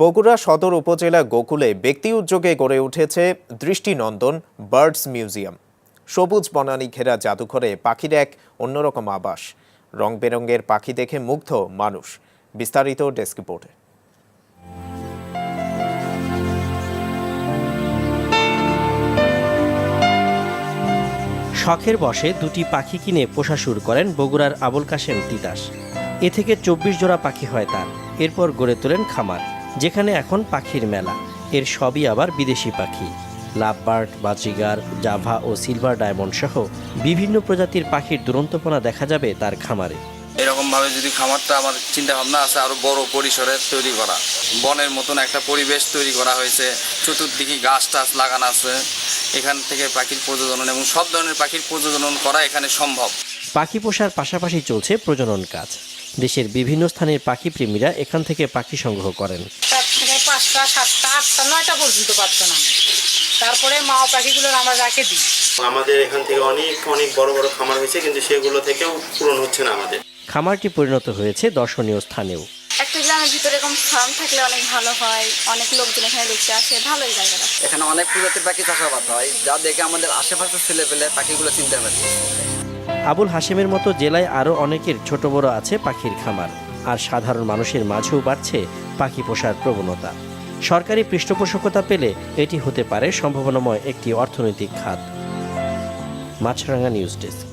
বগুড়া সদর উপজেলা গোকুলে ব্যক্তি উদ্যোগে গড়ে উঠেছে দৃষ্টিনন্দন বার্ডস মিউজিয়াম। সবুজ বনানী ঘেরা জাদুঘরে পাখির এক অন্যরকম আবাস। রং বেরঙের পাখি দেখে মুগ্ধ মানুষ। বিস্তারিত ডেস্ক রিপোর্টে। শখের বসে দুটি পাখি কিনে পোষা শুরু করেন বগুড়ার আবুল কাশেম তিতাস। এ থেকে চব্বিশ জোড়া পাখি হয় তার। এরপর গড়ে তোলেন খামার। যেখানে এখন পাখির মেলা। এর সবই আবার বিদেশি পাখি। লাভবার্ড, বাজিগার, জাভা ও সিলভার ডায়মন্ড সহ বিভিন্ন প্রজাতির পাখির দুরন্তপনা দেখা যাবে তার খামারে। এরকমভাবে যদি খামারটা আমার চিন্তা ভাবনা আছে, আরও বড় পরিসরে তৈরি করা। বনের মতন একটা পরিবেশ তৈরি করা হয়েছে। চতুর্দিকে গাছ টাছ লাগানো আছে। এখান থেকে পাখির প্রজনন এবং সব ধরনের পাখির প্রজনন করা এখানে সম্ভব। পাখি পোষার পাশাপাশি চলছে প্রজনন কাজ। দেশের বিভিন্ন স্থানের পাখি প্রেমীরা এখান থেকে পাখি সংগ্রহ করেন। পাঁচটা সাতটা আটটা নয়টা পর্যন্ত বাচ্চা নামে তারপরে মা পাখিগুলো আমরা রাখে দিই। আমাদের এখান থেকে অনেক অনেক বড় বড় খামার হয়েছে কিন্তু সেগুলো থেকেও পূরণ হচ্ছে না আমাদের। খামারটি পরিণত হয়েছে দর্শনীয় স্থানেও। এরকম ফার্ম থাকলে অনেক ভালো হয় অনেক লোকজন এখানে দেখতে আসে ভালোই জায়গাটা এখানে অনেক প্রজাতির পাখি চাষাবাদ হয় যা দেখে আমাদের আশেপাশের ছেলে পেলে পাখিগুলো চিনতে পারে। আবুল হাশেমের মতো জেলায় আরও অনেকের ছোট বড় আছে পাখির খামার আর সাধারণ মানুষের মাঝেও বাড়ছে পাখি পোষার প্রবণতা। সরকারি পৃষ্ঠপোষকতা পেলে এটি হতে পারে সম্ভাবনাময় একটি অর্থনৈতিক খাত। Maasranga news desk.